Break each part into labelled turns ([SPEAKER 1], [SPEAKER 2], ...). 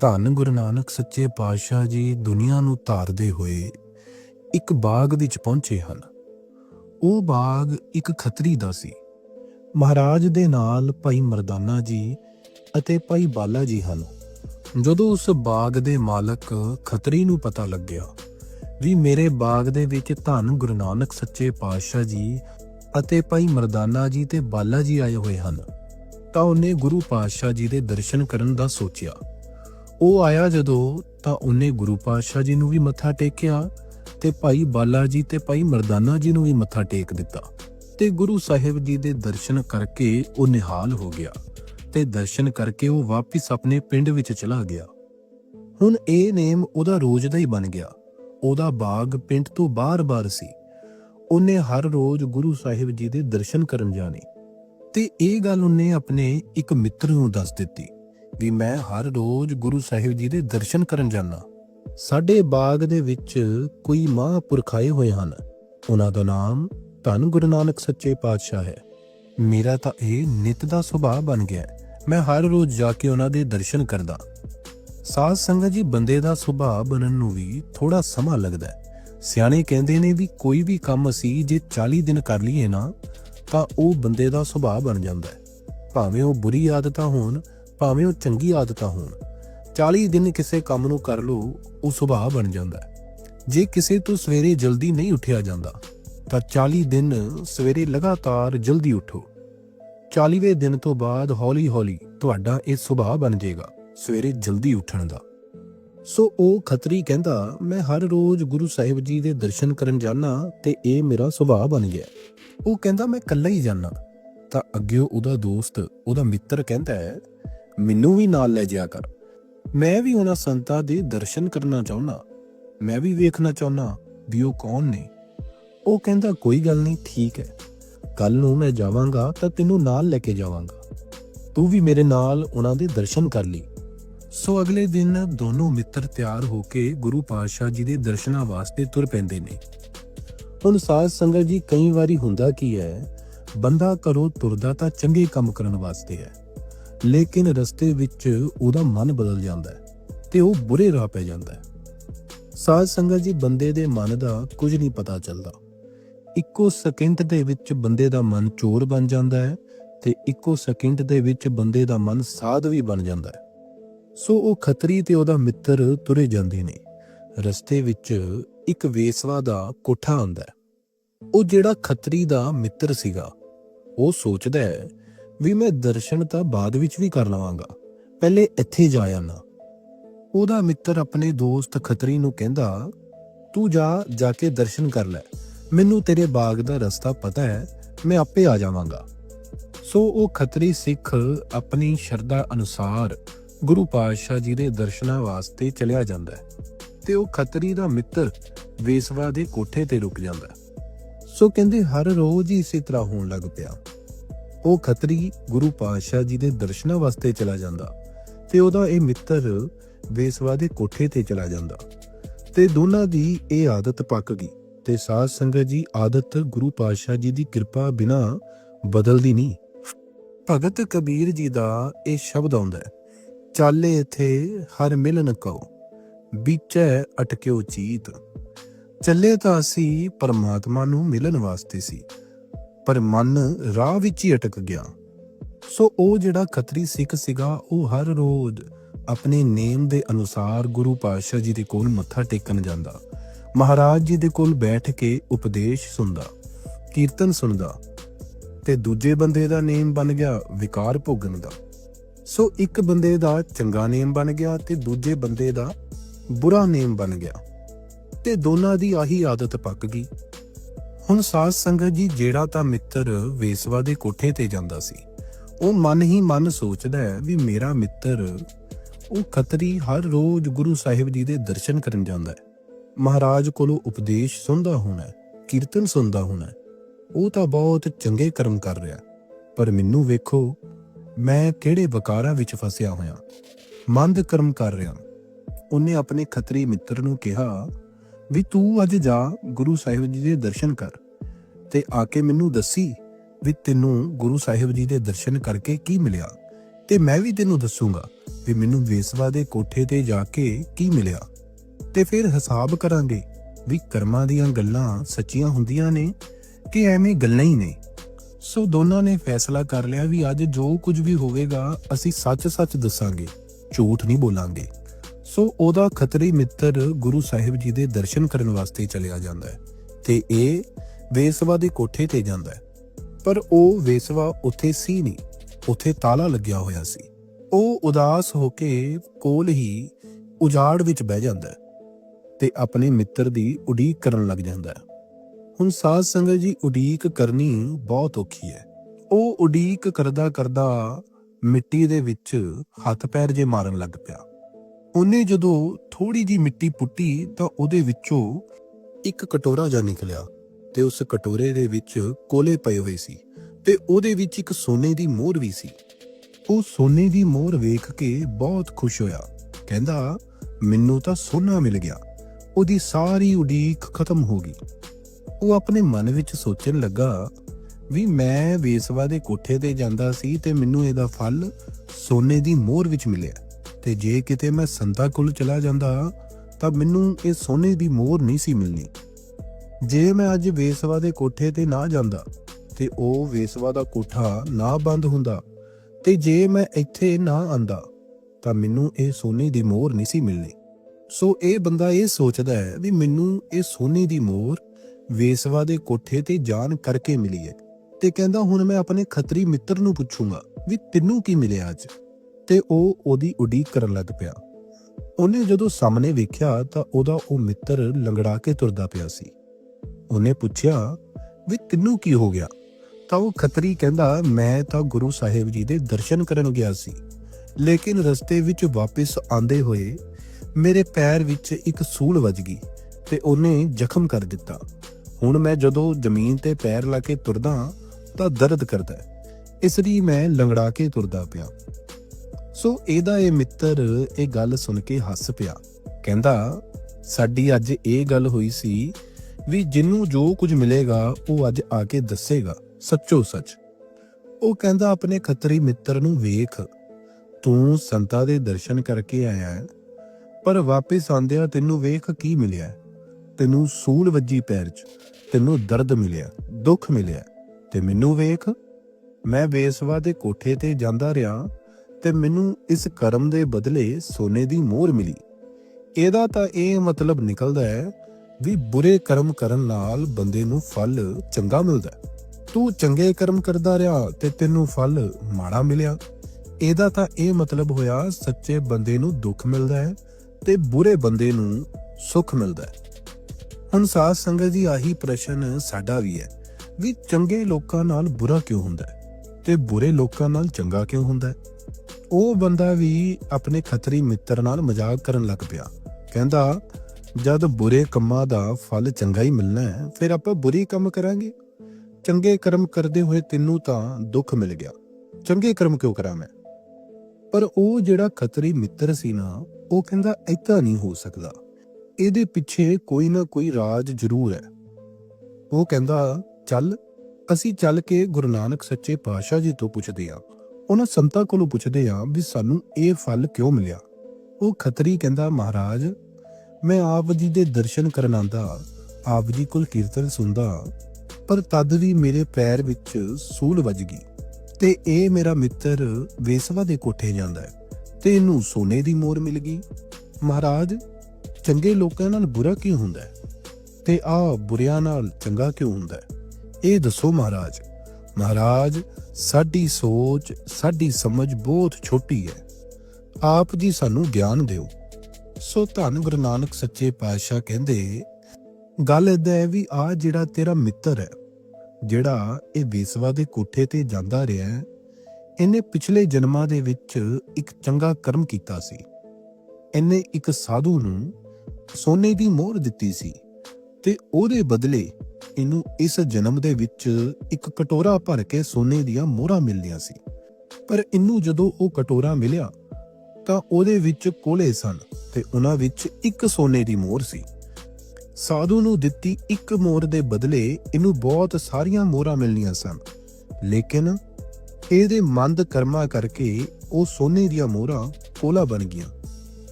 [SPEAKER 1] ਧੰਨ ਗੁਰੂ ਨਾਨਕ ਸੱਚੇ ਪਾਤਸ਼ਾਹ ਜੀ ਦੁਨੀਆ ਨੂੰ ਧਾਰਦੇ ਹੋਏ ਇੱਕ ਬਾਗ ਵਿੱਚ ਪਹੁੰਚੇ ਹਨ। ਉਹ ਬਾਗ ਇੱਕ ਖੱਤਰੀ ਦਾ ਸੀ। ਮਹਾਰਾਜ ਦੇ ਨਾਲ ਭਾਈ ਮਰਦਾਨਾ ਜੀ ਅਤੇ ਭਾਈ ਬਾਲਾ ਜੀ ਹਨ। ਜਦੋਂ ਉਸ ਬਾਗ ਦੇ ਮਾਲਕ ਖੱਤਰੀ ਨੂੰ ਪਤਾ ਲੱਗਿਆ ਵੀ ਮੇਰੇ ਬਾਗ ਦੇ ਵਿੱਚ ਧੰਨ ਗੁਰੂ ਨਾਨਕ ਸੱਚੇ ਪਾਤਸ਼ਾਹ ਜੀ ਅਤੇ ਭਾਈ ਮਰਦਾਨਾ ਜੀ ਤੇ ਬਾਲਾ ਜੀ ਆਏ ਹੋਏ ਹਨ, ਤਾਂ ਉਹਨੇ ਗੁਰੂ ਪਾਤਸ਼ਾਹ ਜੀ ਦੇ ਦਰਸ਼ਨ ਕਰਨ ਦਾ ਸੋਚਿਆ। ਉਹ ਆਇਆ ਜਦੋਂ ਤਾਂ ਉਹਨੇ ਗੁਰੂ ਪਾਤਸ਼ਾਹ ਜੀ ਨੂੰ ਵੀ ਮੱਥਾ ਟੇਕਿਆ ਤੇ ਭਾਈ ਬਾਲਾ ਜੀ ਤੇ ਭਾਈ ਮਰਦਾਨਾ ਜੀ ਨੂੰ ਵੀ ਮੱਥਾ ਟੇਕ ਦਿੱਤਾ ਤੇ ਗੁਰੂ ਸਾਹਿਬ ਜੀ ਦੇ ਦਰਸ਼ਨ ਕਰਕੇ ਉਹ ਨਿਹਾਲ ਹੋ ਗਿਆ ਤੇ ਦਰਸ਼ਨ ਕਰਕੇ ਉਹ ਵਾਪਿਸ ਆਪਣੇ ਪਿੰਡ ਵਿੱਚ ਚਲਾ ਗਿਆ। ਹੁਣ ਇਹ ਨੇਮ ਉਹਦਾ ਰੋਜ਼ ਦਾ ਹੀ ਬਣ ਗਿਆ। ਉਹਦਾ ਬਾਗ ਪਿੰਡ ਤੋਂ ਬਾਹਰ-ਬਾਹਰ ਸੀ। ਉਹਨੇ ਹਰ ਰੋਜ਼ ਗੁਰੂ ਸਾਹਿਬ ਜੀ ਦੇ ਦਰਸ਼ਨ ਕਰਨ ਜਾਣੇ। ਤੇ ਇਹ ਗੱਲ ਉਹਨੇ ਆਪਣੇ ਇੱਕ ਮਿੱਤਰ ਨੂੰ ਦੱਸ ਦਿੱਤੀ। ਵੀ ਮੈਂ ਹਰ ਰੋਜ਼ ਗੁਰੂ ਸਾਹਿਬ ਜੀ ਦੇ ਦਰਸ਼ਨ ਕਰਨ ਜਾਂਦਾ। ਸਾਡੇ ਬਾਗ ਦੇ ਵਿੱਚ ਕੋਈ ਮਹਾਂਪੁਰਖ ਆਏ ਹੋਏ ਹਨ। ਉਹਨਾਂ ਦਾ ਨਾਮ ਧੰਨ ਗੁਰੂ ਨਾਨਕ ਸੱਚੇ ਪਾਤਸ਼ਾਹ ਹੈ। ਮੇਰਾ ਤਾਂ ਇਹ ਨਿਤ ਦਾ ਸੁਭਾਅ ਬਣ ਗਿਆ ਹੈ। ਮੈਂ ਹਰ ਰੋਜ਼ ਜਾ ਕੇ ਉਹਨਾਂ ਦੇ ਦਰਸ਼ਨ ਕਰਦਾ। ਸਾਧ ਸੰਗਤ ਜੀ, ਬੰਦੇ ਦਾ ਸੁਭਾਅ ਬਣਨ ਨੂੰ ਵੀ ਥੋੜਾ ਸਮਾਂ ਲੱਗਦਾ ਹੈ। ਸਿਆਣੇ ਕਹਿੰਦੇ ਨੇ ਵੀ ਕੋਈ ਵੀ ਕੰਮ ਅਸੀਂ ਜੇ 40 ਦਿਨ ਕਰ ਲਈਏ ਨਾ, ਤਾਂ ਉਹ ਬੰਦੇ ਦਾ ਸੁਭਾਅ ਬਣ ਜਾਂਦਾ ਹੈ। ਭਾਵੇਂ ਉਹ ਬੁਰੀ ਆਦਤਾਂ ਹੋਣ ਭਾਵੇਂ ਉਹ ਚੰਗੀ ਆਦਤਾਂ ਹੋਣ 40 ਦਿਨ ਕਿਸੇ ਕੰਮ ਨੂੰ ਕਰ ਲਓ, ਉਹ ਸੁਭਾਅ ਬਣ ਜਾਂਦਾ ਹੈ। ਜੇ ਕਿਸੇ ਤੋਂ ਸਵੇਰੇ ਜਲਦੀ ਨਹੀਂ ਉੱਠਿਆ ਜਾਂਦਾ, ਤਾਂ 40 ਦਿਨ ਸਵੇਰੇ ਲਗਾਤਾਰ ਜਲਦੀ ਉੱਠੋ। 40ਵੇਂ ਦਿਨ ਤੋਂ ਬਾਅਦ ਹੌਲੀ-ਹੌਲੀ ਤੁਹਾਡਾ ਇਹ ਸੁਭਾਅ ਬਣ ਜਾਏਗਾ, ਸਵੇਰੇ ਜਲਦੀ ਉੱਠਣ ਦਾ। ਸੋ ਉਹ ਖਤਰੀ ਕਹਿੰਦਾ, ਮੈਂ ਹਰ ਰੋਜ਼ ਗੁਰੂ ਸਾਹਿਬ ਜੀ ਦੇ ਦਰਸ਼ਨ ਕਰਨ ਜਾਣਾ ਤੇ ਇਹ ਮੇਰਾ ਸੁਭਾਅ ਬਣ ਗਿਆ ਉਹ ਕਹਿੰਦਾ, ਮੈਂ ਇਕੱਲਾ ਹੀ ਜਾਣਾ ਤਾਂ ਅੱਗੇ ਉਹਦਾ ਦੋਸਤ, ਉਹਦਾ ਮਿੱਤਰ ਕਹਿੰਦਾ ਹੈ ਮੈਨੂੰ ਵੀ ਨਾਲ ਲੈ ਜਾਇਆ ਕਰ। ਮੈਂ ਵੀ ਉਹਨਾਂ ਸੰਤਾਂ ਦੇ ਦਰਸ਼ਨ ਕਰਨਾ ਚਾਹੁੰਦਾ। ਮੈਂ ਵੀ ਵੇਖਣਾ ਚਾਹੁੰਦਾ ਵੀ ਉਹ ਕੌਣ ਨੇ। ਉਹ ਕਹਿੰਦਾ, ਕੋਈ ਗੱਲ ਨਹੀਂ, ਠੀਕ ਹੈ। ਕੱਲ ਨੂੰ ਮੈਂ ਜਾਵਾਂਗਾ ਤਾਂ ਤੈਨੂੰ ਨਾਲ ਲੈ ਕੇ ਜਾਵਾਂਗਾ। ਤੂੰ ਵੀ ਮੇਰੇ ਨਾਲ ਉਹਨਾਂ ਦੇ ਦਰਸ਼ਨ ਕਰ ਲਈ। ਸੋ ਅਗਲੇ ਦਿਨ ਦੋਨੋਂ ਮਿੱਤਰ ਤਿਆਰ ਹੋ ਕੇ ਗੁਰੂ ਪਾਤਸ਼ਾਹ ਜੀ ਦੇ ਦਰਸ਼ਨਾਂ ਵਾਸਤੇ ਤੁਰ ਪੈਂਦੇ ਨੇ। ਹੁਣ ਸਾਧ ਸੰਗਤ ਜੀ, ਕਈ ਵਾਰੀ ਹੁੰਦਾ ਕੀ ਹੈ, ਬੰਦਾ ਘਰੋਂ ਤੁਰਦਾ ਤਾਂ ਚੰਗੇ ਕੰਮ ਕਰਨ ਵਾਸਤੇ ਹੈ। ਲੇਕਿਨ ਰਸਤੇ ਵਿੱਚ ਉਹਦਾ ਮਨ ਬਦਲ ਜਾਂਦਾ ਹੈ ਤੇ ਉਹ ਬੁਰੇ ਰਾਹ ਪੈ ਜਾਂਦਾ ਹੈ। ਸਾਧ ਸੰਗਤ ਜੀ, ਬੰਦੇ ਦੇ ਮਨ ਦਾ ਕੁਝ ਨਹੀਂ ਪਤਾ ਚੱਲਦਾ। ਇੱਕੋ ਸਕਿੰਟ ਦੇ ਵਿੱਚ ਬੰਦੇ ਦਾ ਮਨ ਚੋਰ ਬਣ ਜਾਂਦਾ ਹੈ ਤੇ ਇੱਕੋ ਸਕਿੰਟ ਦੇ ਵਿੱਚ ਬੰਦੇ ਦਾ ਮਨ ਸਾਧ ਵੀ ਬਣ ਜਾਂਦਾ ਹੈ। ਸੋ ਉਹ ਖਤਰੀ ਤੇ ਉਹਦਾ ਮਿੱਤਰ ਤੁਰੇ ਜਾਂਦੇ ਨੇ। ਰਸਤੇ ਵਿੱਚ ਇੱਕ ਵੇਸਵਾ ਦਾ ਕੋਠਾ ਆਉਂਦਾ ਹੈ। ਉਹ ਜਿਹੜਾ ਖੱਤਰੀ ਦਾ ਮਿੱਤਰ ਸੀਗਾ, ਉਹ ਸੋਚਦਾ ਹੈ ਵੀ ਮੈਂ ਦਰਸ਼ਨ ਤਾਂ ਬਾਅਦ ਵਿੱਚ ਵੀ ਕਰ ਲਵਾਂਗਾ। ਪਹਿਲੇ ਇੱਥੇ ਜਾ ਆਣਾ ਉਹਦਾ ਮਿੱਤਰ ਆਪਣੇ ਦੋਸਤ ਖਤਰੀ ਨੂੰ ਕਹਿੰਦਾ, ਤੂੰ ਜਾ ਜਾ ਕੇ ਦਰਸ਼ਨ ਕਰ ਲੈ। ਮੈਨੂੰ ਤੇਰੇ ਬਾਗ ਦਾ ਰਸਤਾ ਪਤਾ ਹੈ, ਮੈਂ ਆਪੇ ਆ ਜਾਵਾਂਗਾ। ਸੋ ਉਹ ਖਤਰੀ ਸਿੱਖ ਆਪਣੀ ਸ਼ਰਧਾ ਅਨੁਸਾਰ ਗੁਰੂ ਪਾਤਸ਼ਾਹ ਜੀ ਦੇ ਦਰਸ਼ਨਾਂ ਵਾਸਤੇ ਚਲਿਆ ਜਾਂਦਾ ਹੈ ਤੇ ਉਹ ਖਤਰੀ ਦਾ ਮਿੱਤਰ ਵੇਸਵਾ ਦੇ ਕੋਠੇ ਤੇ ਰੁਕ ਜਾਂਦਾ ਸੋ ਕਹਿੰਦੇ ਹਰ ਰੋਜ਼ ਹੀ ਇਸੇ ਤਰ੍ਹਾਂ ਹੋਣ ਲੱਗ ਪਿਆ। ਉਹ ਖੱਤਰੀ ਗੁਰੂ ਪਾਤਸ਼ਾਹ ਜੀ ਦੇ ਦਰਸ਼ਨਾਂ ਵਾਸਤੇ ਚਲਾ ਜਾਂਦਾ ਤੇ ਉਹਦਾ ਇਹ ਮਿੱਤਰ ਵੇਸਵਾ ਦੇ ਕੋਠੇ ਤੇ ਚਲਾ ਜਾਂਦਾ ਤੇ ਦੋਨਾਂ ਦੀ ਇਹ ਆਦਤ ਪੱਕ ਗਈ ਤੇ ਸਾਧ ਸੰਗਤ ਜੀ ਆਦਤ ਗੁਰੂ ਪਾਤਸ਼ਾਹ ਜੀ ਦੀ ਕਿਰਪਾ ਬਿਨਾ ਬਦਲਦੀ ਨਹੀਂ। ਭਗਤ ਕਬੀਰ ਜੀ ਦਾ ਇਹ ਸ਼ਬਦ ਆਉਂਦਾ ਹੈ, ਚਾਲੇ ਇਥੇ ਹਰ ਮਿਲਨ ਕਉ ਵਿਚੈ ਅਟਕਿਓ ਚੀਤ। ਚੱਲੇ ਤਾਂ ਅਸੀਂ ਪਰਮਾਤਮਾ ਨੂੰ ਮਿਲਣ ਵਾਸਤੇ ਸੀ। ਪਰ ਮਨ ਰਾਹ ਵਿੱਚ ਹੀ ਅਟਕ ਗਿਆ। ਸੋ ਉਹ ਜਿਹੜਾ ਖੱਤਰੀ ਸਿੱਖ ਸੀਗਾ, ਉਹ ਹਰ ਰੋਜ਼ ਆਪਣੇ ਨੇਮ ਦੇ ਅਨੁਸਾਰ ਗੁਰੂ ਪਾਤਸ਼ਾਹ ਜੀ ਦੇ ਕੋਲ ਮੱਥਾ ਟੇਕਣ ਜਾਂਦਾ। ਮਹਾਰਾਜ ਜੀ ਦੇ ਕੋਲ ਬੈਠ ਕੇ ਉਪਦੇਸ਼ ਸੁਣਦਾ, ਕੀਰਤਨ ਸੁਣਦਾ ਤੇ ਦੂਜੇ ਬੰਦੇ ਦਾ ਨੇਮ ਬਣ ਗਿਆ ਵਿਕਾਰ ਭੋਗਣ ਦਾ। ਸੋ ਇੱਕ ਬੰਦੇ ਦਾ ਚੰਗਾ ਨੇਮ ਬਣ ਗਿਆ ਤੇ ਦੂਜੇ ਬੰਦੇ ਦਾ ਬੁਰਾ ਨੇਮ ਬਣ ਗਿਆ। ਤੇ ਦੋਨਾਂ ਦੀ ਆਹੀ ਆਦਤ ਪੱਕ ਗਈ। ਹੁਣ ਸਾਧ ਸੰਗਤ ਜੀ ਜਿਹੜਾ ਤਾਂ ਮਿੱਤਰ ਵੇਸਵਾ ਦੇ ਕੋਠੇ ਤੇ ਜਾਂਦਾ ਸੀ, ਉਹ ਮਨ ਹੀ ਮਨ ਸੋਚਦਾ ਹੈ ਵੀ ਮੇਰਾ ਮਿੱਤਰ ਉਹ ਖੱਤਰੀ ਹਰ ਰੋਜ਼ ਗੁਰੂ ਸਾਹਿਬ ਜੀ ਦੇ ਦਰਸ਼ਨ ਕਰਨ ਜਾਂਦਾ ਹੈ। ਮਹਾਰਾਜ ਕੋਲੋਂ ਉਪਦੇਸ਼ ਸੁਣਦਾ ਹੋਣਾ ਕੀਰਤਨ ਸੁਣਦਾ ਹੋਣਾ ਉਹ ਤਾਂ ਬਹੁਤ ਚੰਗੇ ਕਰਮ ਕਰ ਰਿਹਾ ਪਰ ਮੈਨੂੰ ਵੇਖੋ, ਮੈਂ ਕਿਹੜੇ ਵਕਾਰਾਂ ਵਿੱਚ ਫਸਿਆ ਹੋਇਆ, ਮੰਦ ਕਰਮ ਕਰ ਰਿਹਾ। ਉਹਨੇ ਆਪਣੇ ਖਤਰੀ ਮਿੱਤਰ ਨੂੰ ਕਿਹਾ ਵੀ ਤੂੰ ਅੱਜ ਜਾ ਗੁਰੂ ਸਾਹਿਬ ਜੀ ਦੇ ਦਰਸ਼ਨ ਕਰ ਤੇ ਆ ਕੇ ਮੈਨੂੰ ਦੱਸੀ ਵੀ ਤੈਨੂੰ ਗੁਰੂ ਸਾਹਿਬ ਜੀ ਦੇ ਦਰਸ਼ਨ ਕਰਕੇ ਕੀ ਮਿਲਿਆ ਤੇ ਮੈਂ ਵੀ ਤੈਨੂੰ ਦੱਸੂਗਾ ਵੀ ਮੈਨੂੰ ਵੇਸਵਾ ਦੇ ਕੋਠੇ ਤੇ ਜਾ ਕੇ ਕੀ ਮਿਲਿਆ ਤੇ ਫਿਰ ਹਿਸਾਬ ਕਰਾਂਗੇ ਵੀ ਕਰਮਾਂ ਦੀਆਂ ਗੱਲਾਂ ਸੱਚੀਆਂ ਹੁੰਦੀਆਂ ਨੇ ਕਿ ਐਵੇਂ ਗੱਲਾਂ ਹੀ ਨੇ। ਸੋ ਦੋਨਾਂ ਨੇ ਫੈਸਲਾ ਕਰ ਲਿਆ ਵੀ ਅੱਜ ਜੋ ਕੁਝ ਵੀ ਹੋਵੇਗਾ, ਅਸੀਂ ਸੱਚ-ਸੱਚ ਦੱਸਾਂਗੇ, ਝੂਠ ਨਹੀਂ ਬੋਲਾਂਗੇ। ਸੋ ਉਹਦਾ ਖਤਰੀ ਮਿੱਤਰ ਗੁਰੂ ਸਾਹਿਬ ਜੀ ਦੇ ਦਰਸ਼ਨ ਕਰਨ ਵਾਸਤੇ ਚਲਿਆ ਜਾਂਦਾ ਹੈ ਤੇ ਇਹ ਵੇਸਵਾ ਦੇ ਕੋਠੇ ਤੇ ਜਾਂਦਾ ਹੈ। ਪਰ ਉਹ ਵੇਸਵਾ ਉੱਥੇ ਸੀ ਨਹੀਂ, ਉੱਥੇ ਤਾਲਾ ਲੱਗਿਆ ਹੋਇਆ ਸੀ। ਉਹ ਉਦਾਸ ਹੋ ਕੇ ਕੋਲ ਹੀ ਉਜਾੜ ਵਿੱਚ ਬਹਿ ਜਾਂਦਾ ਹੈ ਤੇ ਆਪਣੇ ਮਿੱਤਰ ਦੀ ਉਡੀਕ ਕਰਨ ਲੱਗ ਜਾਂਦਾ ਹੈ। ਹੁਣ ਸਾਧ ਸੰਗਤ ਜੀ ਉਡੀਕ ਕਰਨੀ ਬਹੁਤ ਔਖੀ ਹੈ। ਉਹ ਉਡੀਕ ਕਰਦਾ ਕਰਦਾ ਮਿੱਟੀ ਦੇ ਵਿੱਚ ਹੱਥ ਪੈਰ ਜੇ ਮਾਰਨ ਲੱਗ ਪਿਆ। ਉਹਨੇ ਜਦੋਂ ਥੋੜੀ ਜੀ ਮਿੱਟੀ ਪੁੱਟੀ ਤਾਂ ਉਹਦੇ ਵਿੱਚੋਂ ਇੱਕ ਕਟੋਰਾ ਜਾ ਨਿਕਲਿਆ ਤੇ ਉਸ ਕਟੋਰੇ ਦੇ ਵਿੱਚ ਕੋਲੇ ਪਏ ਹੋਏ ਸੀ ਤੇ ਉਹਦੇ ਵਿੱਚ ਇੱਕ ਸੋਨੇ ਦੀ ਮੋਹਰ ਵੀ ਸੀ। ਉਹ ਸੋਨੇ ਦੀ ਮੋਹਰ ਵੇਖ ਕੇ ਬਹੁਤ ਖੁਸ਼ ਹੋਇਆ। ਕਹਿੰਦਾ, ਮੈਨੂੰ ਤਾਂ ਸੋਨਾ ਮਿਲ ਗਿਆ। ਉਹਦੀ ਸਾਰੀ ਉਡੀਕ ਖਤਮ ਹੋ ਗਈ। ਉਹ ਆਪਣੇ ਮਨ ਵਿੱਚ ਸੋਚਣ ਲੱਗਾ ਵੀ ਮੈਂ ਵੇਸਵਾ ਦੇ ਕੋਠੇ ਤੇ ਜਾਂਦਾ ਸੀ ਤੇ ਮੈਨੂੰ ਇਹਦਾ ਫਲ ਸੋਨੇ ਦੀ ਮੋਹਰ ਵਿੱਚ ਮਿਲਿਆ। ਤੇ ਜੇ ਕਿਤੇ ਮੈਂ ਸੰਤਾ ਕੋਲ ਚਲਾ ਜਾਂਦਾ, ਤਾਂ ਮੈਨੂੰ ਇਹ ਸੋਨੇ ਦੀ ਮੋਹਰ ਨਹੀਂ ਸੀ ਮਿਲਣੀ। ਜੇ ਮੈਂ ਅੱਜ ਵੇਸਵਾ ਦੇ ਕੋਠੇ ਤੇ ਨਾ ਜਾਂਦਾ, ਤੇ ਉਹ ਵੇਸਵਾ ਦਾ ਕੋਠਾ ਨਾ ਬੰਦ ਹੁੰਦਾ, ਤੇ ਜੇ ਮੈਂ ਇੱਥੇ ਨਾ ਆਂਦਾ, ਤਾਂ ਮੈਨੂੰ ਇਹ ਸੋਨੇ ਦੀ ਮੋਹਰ ਨਹੀਂ ਸੀ ਮਿਲਣੀ। ਸੋ ਇਹ ਬੰਦਾ ਇਹ ਸੋਚਦਾ ਹੈ ਵੀ ਮੈਨੂੰ ਇਹ ਸੋਨੇ ਦੀ ਮੋਹਰ ਵੇਸਵਾ ਦੇ ਕੋਠੇ ਤੇ ਜਾਣ ਕਰਕੇ ਮਿਲੀ ਹੈ। ਤੇ ਕਹਿੰਦਾ, ਹੁਣ ਮੈਂ ਆਪਣੇ ਖੱਤਰੀ ਮਿੱਤਰ ਨੂੰ ਪੁੱਛੂੰਗਾ ਵੀ ਤੈਨੂੰ ਕੀ ਮਿਲਿਆ ਅੱਜ? ਤੇ ਉਹ ਉਹਦੀ ਉਡੀਕ ਕਰਨ ਲੱਗ ਪਿਆ। ਉਹਨੇ ਜਦੋਂ ਸਾਹਮਣੇ ਵੇਖਿਆ ਤਾਂ ਉਹਦਾ ਉਹ ਮਿੱਤਰ ਲੰਗੜਾ ਕੇ ਤੁਰਦਾ ਪਿਆ ਸੀ। ਉਹਨੇ ਪੁੱਛਿਆ, ਵੀ ਤੈਨੂੰ ਕੀ ਹੋ ਗਿਆ? ਤਾਂ ਉਹ ਖਤਰੀ ਕਹਿੰਦਾ, ਮੈਂ ਤਾਂ ਗੁਰੂ ਸਾਹਿਬ ਜੀ ਦੇ ਦਰਸ਼ਨ ਕਰਨ ਗਿਆ ਸੀ। ਲੇਕਿਨ ਰਸਤੇ ਵਿੱਚ ਵਾਪਸ ਆਂਦੇ ਹੋਏ ਮੇਰੇ ਪੈਰ ਵਿੱਚ ਇੱਕ ਸੂਲ ਵੱਜ ਗਈ ਤੇ ਉਹਨੇ ਜ਼ਖਮ ਕਰ ਦਿੱਤਾ। ਹੁਣ ਮੈਂ ਜਦੋਂ ਜ਼ਮੀਨ ਤੇ ਪੈਰ ਲਾ ਕੇ ਤੁਰਦਾ ਤਾਂ ਦਰਦ ਕਰਦਾ ਇਸ ਲਈ ਮੈਂ ਲੰਗੜਾ ਕੇ ਤੁਰਦਾ ਪਿਆ। ਸੋ ਇਹਦਾ ਇਹ ਮਿੱਤਰ ਇਹ ਗੱਲ ਸੁਣ ਕੇ ਹੱਸ ਪਿਆ। ਕਹਿੰਦਾ ਸਾਡੀ ਅੱਜ ਇਹ ਗੱਲ ਹੋਈ ਸੀ ਵੀ ਜਿੰਨੂੰ ਜੋ ਕੁਝ ਮਿਲੇਗਾ ਉਹ ਅੱਜ ਆ ਕੇ ਦੱਸੇਗਾ ਸੱਚੋ ਸੱਚ। ਉਹ ਕਹਿੰਦਾ ਆਪਣੇ ਖੱਤਰੀ ਮਿੱਤਰ ਨੂੰ ਵੇਖ। ਤੂੰ ਸੰਤਾ ਦੇ ਦਰਸ਼ਨ ਕਰਕੇ ਆਇਆ ਹੈ, ਪਰ ਵਾਪਸ ਆਂਦਿਆਂ ਤੈਨੂੰ ਵੇਖ ਕੀ ਮਿਲਿਆ? ਤੈਨੂੰ ਸੂਲ ਵੱਜੀ ਪੈਰ 'ਚ ਤੈਨੂੰ ਦਰਦ ਮਿਲਿਆ ਦੁੱਖ ਮਿਲਿਆ ਤੇ ਮੈਨੂੰ ਵੇਖ। ਮੈਂ ਵੇਸਵਾ ਦੇ ਕੋਠੇ ਤੇ ਜਾਂਦਾ ਰਿਹਾ ਤੇ ਮੈਨੂੰ ਇਸ ਕਰਮ ਦੇ ਬਦਲੇ ਸੋਨੇ ਦੀ ਮੋਹਰ ਮਿਲੀ। ਇਹਦਾ ਤਾਂ ਇਹ ਮਤਲਬ ਨਿਕਲਦਾ ਹੈ ਵੀ ਬੁਰੇ ਕਰਮ ਕਰਨ ਨਾਲ ਬੰਦੇ ਨੂੰ ਫਲ ਚੰਗਾ ਮਿਲਦਾ ਤੂੰ ਚੰਗੇ ਕਰਮ ਕਰਦਾ ਰਿਹਾ ਤੇ ਤੈਨੂੰ ਫਲ ਮਾੜਾ ਮਿਲਿਆ। ਇਹਦਾ ਤਾਂ ਇਹ ਮਤਲਬ ਹੋਇਆ ਸੱਚੇ ਬੰਦੇ ਨੂੰ ਦੁੱਖ ਮਿਲਦਾ ਹੈ ਤੇ ਬੁਰੇ ਬੰਦੇ ਨੂੰ ਸੁੱਖ ਮਿਲਦਾ ਹੈ। ਹੁਣ ਸਾਧ ਸੰਗਤ ਜੀ, ਆਹੀ ਪ੍ਰਸ਼ਨ ਸਾਡਾ ਵੀ ਹੈ ਵੀ ਚੰਗੇ ਲੋਕਾਂ ਨਾਲ ਬੁਰਾ ਕਿਉਂ ਹੁੰਦਾ ਹੈ ਤੇ ਬੁਰੇ ਲੋਕਾਂ ਨਾਲ ਚੰਗਾ ਕਿਉਂ ਹੁੰਦਾ ਹੈ? ਉਹ ਬੰਦਾ ਵੀ ਆਪਣੇ ਖੱਤਰੀ ਮਿੱਤਰ ਨਾਲ ਮਜ਼ਾਕ ਕਰਨ ਲੱਗ ਪਿਆ। ਕਹਿੰਦਾ, ਜਦ ਬੁਰੇ ਕੰਮਾਂ ਦਾ ਫਲ ਚੰਗਾ ਹੀ ਮਿਲਣਾ ਹੈ, ਫਿਰ ਆਪਾਂ ਬੁਰੀ ਕੰਮ ਕਰਾਂਗੇ। ਚੰਗੇ ਕਰਮ ਕਰਦੇ ਹੋਏ ਤੈਨੂੰ ਤਾਂ ਦੁੱਖ ਮਿਲ ਗਿਆ। ਚੰਗੇ ਕਰਮ ਕਿਉਂ ਕਰਾਂ ਮੈਂ? ਪਰ ਉਹ ਜਿਹੜਾ ਖੱਤਰੀ ਮਿੱਤਰ ਸੀ ਨਾ, ਉਹ ਕਹਿੰਦਾ ਏਦਾਂ ਨਹੀਂ ਹੋ ਸਕਦਾ। ਇਹਦੇ ਪਿੱਛੇ ਕੋਈ ਨਾ ਕੋਈ ਰਾਜ ਜ਼ਰੂਰ ਹੈ। ਉਹ ਕਹਿੰਦਾ, ਚੱਲ, ਅਸੀਂ ਚੱਲ ਕੇ ਗੁਰੂ ਨਾਨਕ ਸੱਚੇ ਪਾਤਸ਼ਾਹ ਜੀ ਤੋਂ ਪੁੱਛਦੇ ਹਾਂ। ਉਹਨਾਂ ਸੰਤਾਂ ਕੋਲੋਂ ਪੁੱਛਦੇ ਹਾਂ ਵੀ ਸਾਨੂੰ ਇਹ ਫਲ ਕਿਉਂ ਮਿਲਿਆ? ਉਹ ਖਤਰੀ ਕਹਿੰਦਾ, ਮਹਾਰਾਜ, ਮੈਂ ਆਪ ਜੀ ਦੇ ਦਰਸ਼ਨ ਕਰਨ ਆਂਦਾ ਆਪ ਜੀ ਕੋਲ ਕੀਰਤਨ ਸੁਣਦਾ, ਪਰ ਤਦ ਵੀ ਮੇਰੇ ਪੈਰ ਵਿੱਚ ਸੂਲ ਵੱਜ ਗਈ ਤੇ ਇਹ ਮੇਰਾ ਮਿੱਤਰ ਵੇਸਵਾ ਦੇ ਕੋਠੇ ਜਾਂਦਾ ਹੈ ਤੇ ਇਹਨੂੰ ਸੋਨੇ ਦੀ ਮੋਹਰ ਮਿਲ ਗਈ। ਮਹਾਰਾਜ, ਚੰਗੇ ਲੋਕਾਂ ਨਾਲ ਬੁਰਾ ਕਿਉਂ ਹੁੰਦਾ ਹੈ? ਤੇ ਆ ਬੁਰਿਆਂ ਨਾਲ ਚੰਗਾ ਕਿਉਂ ਹੁੰਦਾ ਹੈ? ਇਹ ਦੱਸੋ ਮਹਾਰਾਜ। ਮਹਾਰਾਜ, ਸਾਡੀ ਸੋਚ, ਸਾਡੀ ਸਮਝ ਬਹੁਤ ਛੋਟੀ ਹੈ। ਆਪ ਜੀ ਸਾਨੂੰ ਗਿਆਨ ਦਿਓ। ਸੋ ਧੰਨ ਗੁਰੂ ਨਾਨਕ ਸੱਚੇ ਪਾਤਸ਼ਾਹ ਕਹਿੰਦੇ, ਗੱਲ ਏਦਾਂ ਹੈ ਵੀ ਆ ਜਿਹੜਾ ਤੇਰਾ ਮਿੱਤਰ ਹੈ, ਜਿਹੜਾ ਇਹ ਬੇਸਵਾ ਦੇ ਕੋਠੇ ਤੇ ਜਾਂਦਾ ਰਿਹਾ ਇਹਨੇ ਪਿਛਲੇ ਜਨਮਾਂ ਦੇ ਵਿੱਚ ਇੱਕ ਚੰਗਾ ਕਰਮ ਕੀਤਾ ਸੀ। ਇਹਨੇ ਇੱਕ ਸਾਧੂ ਨੂੰ ਸੋਨੇ ਦੀ ਮੋਹਰ ਦਿੱਤੀ ਸੀ ਤੇ ਉਹਦੇ ਬਦਲੇ ਇਹਨੂੰ ਇਸ ਜਨਮ ਦੇ ਵਿੱਚ ਇੱਕ ਕਟੋਰਾ ਭਰ ਕੇ ਸੋਨੇ ਦੀਆਂ ਮੋਹਰਾਂ ਮਿਲਦੀਆਂ ਸੀ। ਪਰ ਇਹਨੂੰ ਜਦੋਂ ਉਹ ਕਟੋਰਾ ਮਿਲਿਆ, ਤਾਂ ਉਹਦੇ ਵਿੱਚ ਕੋਲੇ ਸਨ ਤੇ ਉਹਨਾਂ ਵਿੱਚ ਇੱਕ ਸੋਨੇ ਦੀ ਮੋਹਰ ਸੀ। ਸਾਧੂ ਨੂੰ ਦਿੱਤੀ ਇੱਕ ਮੋਹਰ ਦੇ ਬਦਲੇ ਇਹਨੂੰ ਬਹੁਤ ਸਾਰੀਆਂ ਮੋਹਰਾਂ ਮਿਲਣੀਆਂ ਸਨ। ਲੇਕਿਨ ਇਹਦੇ ਮੰਦ ਕਰਮਾਂ ਕਰਕੇ ਉਹ ਸੋਨੇ ਦੀਆਂ ਮੋਹਰਾਂ ਕੋਲਾ ਬਣ ਗਈਆਂ।